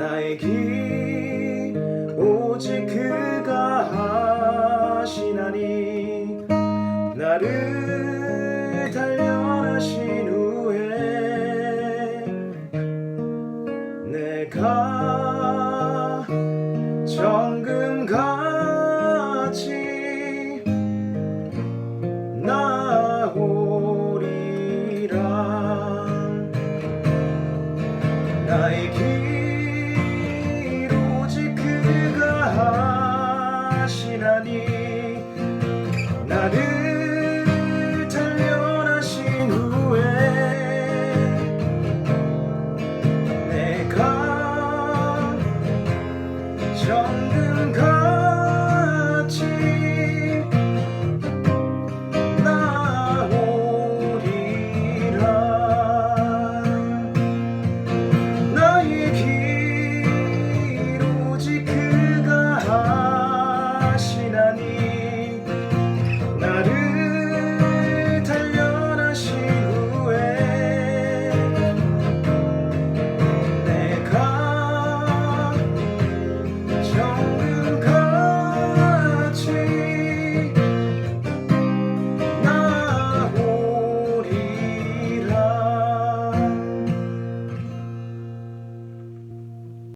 나의 길. 오직 그가 하시나니. 나를 단련하신 후에 내가 정 頭になる